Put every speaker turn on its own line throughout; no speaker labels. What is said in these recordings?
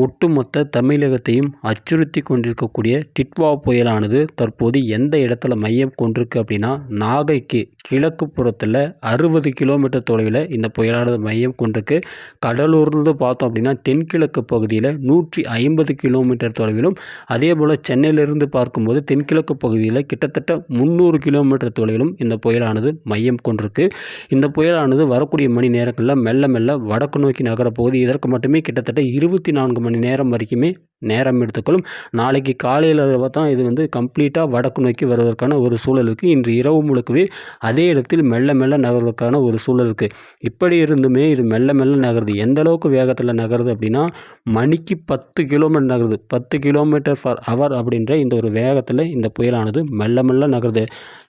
ஒட்டுமொத்த தமிழகத்தையும் அச்சுறுத்தி கொண்டிருக்கக்கூடிய டிட்வா புயலானது தற்போது எந்த இடத்துல மையம் கொண்டிருக்கு அப்படின்னா நாகைக்கு கிழக்கு புறத்தில் அறுபது கிலோமீட்டர் தொலைவில் இந்த புயலானது மையம் கொண்டிருக்கு. கடலூர்லேருந்து பார்த்தோம் அப்படின்னா தென்கிழக்கு பகுதியில் நூற்றி ஐம்பது கிலோமீட்டர் தொலைவிலும் அதே போல் சென்னையிலிருந்து பார்க்கும்போது தென்கிழக்கு பகுதியில் கிட்டத்தட்ட முந்நூறு கிலோமீட்டர் தொலைவிலும் இந்த புயலானது மையம் கொண்டிருக்கு. இந்த புயலானது வரக்கூடிய மணி நேரங்களில் மெல்ல மெல்ல வடக்கு நோக்கி நகரப்போகுது. இதற்கு மட்டுமே கிட்டத்தட்ட இருபத்தி நான்கு மணி நேரம் வரைக்குமே நேரம் எடுத்துக்கொள்ளும். நாளைக்கு காலையில் தான் இது வந்து கம்ப்ளீட்டாக வடக்கு நோக்கி வருவதற்கான ஒரு சூழல் இருக்குது இன்று இரவு முழுக்கவே அதே இடத்தில் மெல்ல மெல்ல நகர்வதற்கான ஒரு சூழல் இருக்குது இப்படி இருந்துமே இது மெல்ல மெல்ல நகருது. எந்த அளவுக்கு வேகத்தில் நகருது அப்படின்னா மணிக்கு பத்து கிலோமீட்டர் நகருது. பத்து கிலோமீட்டர் ஃபார் ஹவர் அப்படின்ற இந்த ஒரு வேகத்தில் இந்த புயலானது மெல்ல மெல்ல நகருது.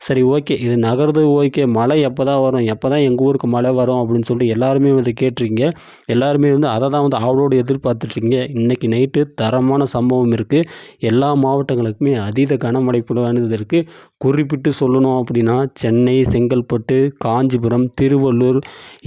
சரி ஓகே. இது நகருது ஓகே. மழை எப்போ தான் வரும்? எப்போ தான் எங்கள் ஊருக்கு மழை வரும்? அப்படின்னு சொல்லிட்டு எல்லாருமே வந்து கேட்டிருக்கீங்க. எல்லாருமே வந்து அதை தான் வந்து அவளோடு எதிர்பார்த்துட்ருக்கீங்க இன்றைக்கி நைட்டு தரமான சம்பவம் இருக்குது எல்லா மாவட்டங்களுக்குமே அதீத கனமழை பொழிவானது இருக்குது குறிப்பிட்டு சொல்லணும் அப்படின்னா சென்னை செங்கல்பட்டு காஞ்சிபுரம் திருவள்ளூர்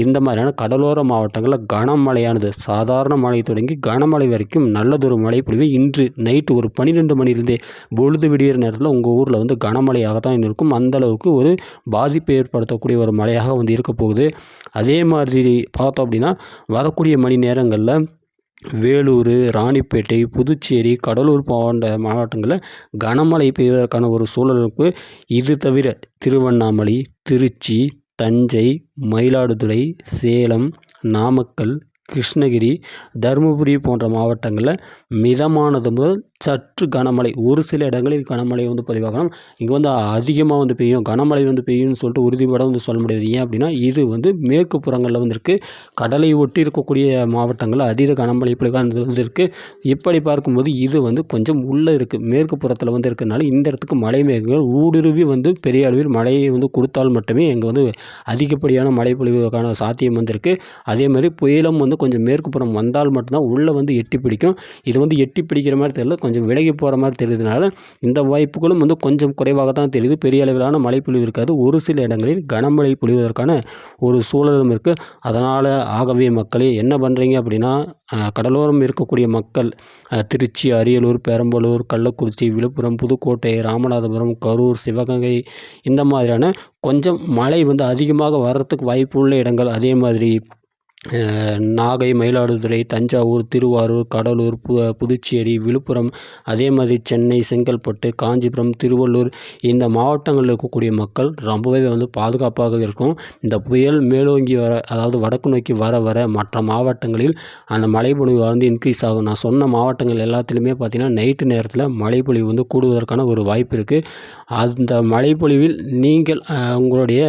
இந்த மாதிரியான கடலோர மாவட்டங்களில் கனமழையானது. சாதாரண மழை தொடங்கி கனமழை வரைக்கும் நல்லதொரு மழை பொழிவு இன்று நைட்டு ஒரு பன்னிரெண்டு மணிலிருந்தே பொழுது விடியிற நேரத்தில் உங்கள் ஊரில் வந்து கனமழையாக தான் இருக்கும் அந்தளவுக்கு ஒரு பாதிப்பை ஏற்படுத்தக்கூடிய ஒரு மழையாக வந்து இருக்க போகுது. அதே மாதிரி பார்த்தோம் அப்படின்னா வரக்கூடிய மணி நேரங்களில் வேலூர் ராணிப்பேட்டை புதுச்சேரி கடலூர் போன்ற மாவட்டங்களில் கனமழை பெய்வதற்கான ஒரு சூழல் இருக்குது இது தவிர திருவண்ணாமலை திருச்சி தஞ்சை மயிலாடுதுறை சேலம் நாமக்கல் கிருஷ்ணகிரி தருமபுரி போன்ற மாவட்டங்களில் மிதமானது முதல் சற்று கனமழை ஒரு சில இடங்களில் கனமழை வந்து பதிவாகலாம். இங்கே வந்து அதிகமாக வந்து பெய்யும். கனமழை வந்து பெய்யும்னு சொல்லிட்டு உறுதிப்பட வந்து சொல்ல முடியாது. ஏன் அப்படின்னா இது வந்து மேற்கு புறங்களில் வந்து இருக்குது கடலை ஒட்டி இருக்கக்கூடிய மாவட்டங்களில் அதீத கனமழை இப்படி வந்து இருக்குது இப்படி பார்க்கும்போது இது வந்து கொஞ்சம் உள்ளே இருக்குது மேற்கு புறத்தில் வந்து இருக்கிறதுனால இந்த இடத்துக்கு மழை மேகங்கள் ஊடுருவி வந்து பெரிய அளவில் மழையை வந்து கொடுத்தால் மட்டுமே இங்கே வந்து அதிகப்படியான மழை பொழிவுக்கான சாத்தியம் வந்திருக்கு. அதே மாதிரி புயலும் வந்து கொஞ்சம் மேற்கு புறம் வந்தால் மட்டும்தான் உள்ளே வந்து எட்டி பிடிக்கும். இது வந்து எட்டி பிடிக்கிற மாதிரி தெரியல. கொஞ்சம் விலகி போகிற மாதிரி தெரியுதுனால இந்த வாய்ப்புகளும் வந்து கொஞ்சம் குறைவாக தான் தெரியுது. பெரிய அளவிலான மழை பொழிவு இருக்காது. ஒரு சில இடங்களில் கனமழை பொழிவதற்கான ஒரு சூழலும் இருக்குது அதனால் ஆகவே மக்களே என்ன பண்ணுறீங்க அப்படின்னா கடலோரம் இருக்கக்கூடிய மக்கள் திருச்சி அரியலூர் பெரம்பலூர் கள்ளக்குறிச்சி விழுப்புரம் புதுக்கோட்டை ராமநாதபுரம் கரூர் சிவகங்கை இந்த மாதிரியான கொஞ்சம் மழை வந்து அதிகமாக வர்றதுக்கு வாய்ப்பு உள்ள இடங்கள். அதே மாதிரி நாகை மயிலாடுதுறை தஞ்சாவூர் திருவாரூர் கடலூர் பு புதுச்சேரி விழுப்புரம் அதே மாதிரி சென்னை செங்கல்பட்டு காஞ்சிபுரம் திருவள்ளூர் இந்த மாவட்டங்களில் இருக்கக்கூடிய மக்கள் ரொம்பவே வந்து பாதுகாப்பாக இருக்கும். இந்த புயல் மேலோங்கி வர அதாவது வடக்கு நோக்கி வர வர மற்ற மாவட்டங்களில் அந்த மழைப்பொழிவு வந்து இன்க்ரீஸ் ஆகும். நான் சொன்ன மாவட்டங்கள் எல்லாத்துலேயுமே பார்த்திங்கன்னா நைட்டு நேரத்தில் மழைப்பொழிவு வந்து கூடுவதற்கான ஒரு வாய்ப்பு இருக்குது அந்த மழைப்பொழிவில் நீங்கள் உங்களுடைய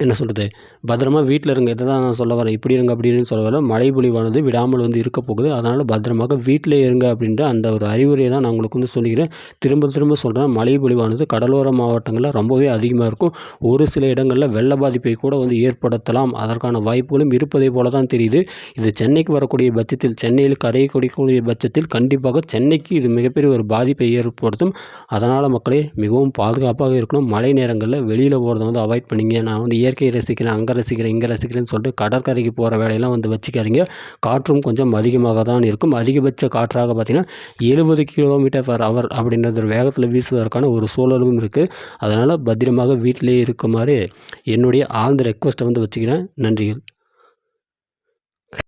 என்ன சொல்கிறது பத்திரமா வீட்டில் இருங்க. இதை தான் நான் சொல்ல வரேன். இப்படி இருங்க அப்படின்னு சொல்ல வரேன். மழை பொழிவானது விடாமல் வந்து இருக்க போகுது. அதனால் பத்திரமாக வீட்டிலே இருங்க அப்படின்ற அந்த ஒரு அறிவுரையை தான் நான் உங்களுக்கு வந்து சொல்லிக்கிறேன். திரும்ப திரும்ப சொல்கிறேன் மழை பொழிவானது கடலோர மாவட்டங்களில் ரொம்பவே அதிகமாக இருக்கும். ஒரு சில இடங்களில் வெள்ள பாதிப்பை கூட வந்து ஏற்படுத்தலாம். அதற்கான வாய்ப்புகளும் இருப்பதை போல தான் தெரியுது. இது சென்னைக்கு வரக்கூடிய பட்சத்தில் சென்னையில் கரையை கொடிக்கூடிய பட்சத்தில் கண்டிப்பாக சென்னைக்கு இது மிகப்பெரிய ஒரு பாதிப்பை ஏற்படுத்தும். அதனால் மக்களே மிகவும் பாதுகாப்பாக இருக்கணும். மழை நேரங்களில் வெளியில் போகிறத வந்து அவாய்ட் பண்ணிங்க. நான் வந்து இயற்கையை ரசிக்கிறேன். அங்கே அங்கே ரசிக்கிறேன் இங்கே ரசிக்கிறேன்னு சொல்லிட்டு கடற்கரைக்கு போகிற வேலையெல்லாம் வந்து வச்சுக்காதீங்க. காற்றும் கொஞ்சம் அதிகமாக தான் இருக்கும். அதிகபட்ச காற்றாக பார்த்திங்கன்னா எழுபது கிலோமீட்டர் பர் அவர் அப்படின்றது ஒரு வேகத்தில் வீசுவதற்கான ஒரு சூழலும் இருக்குது அதனால் பத்திரமாக வீட்டிலே இருக்குமாறு என்னுடைய ஆழ்ந்த ரெக்வஸ்ட்டை வந்து வச்சுக்கிறேன். நன்றிகள்.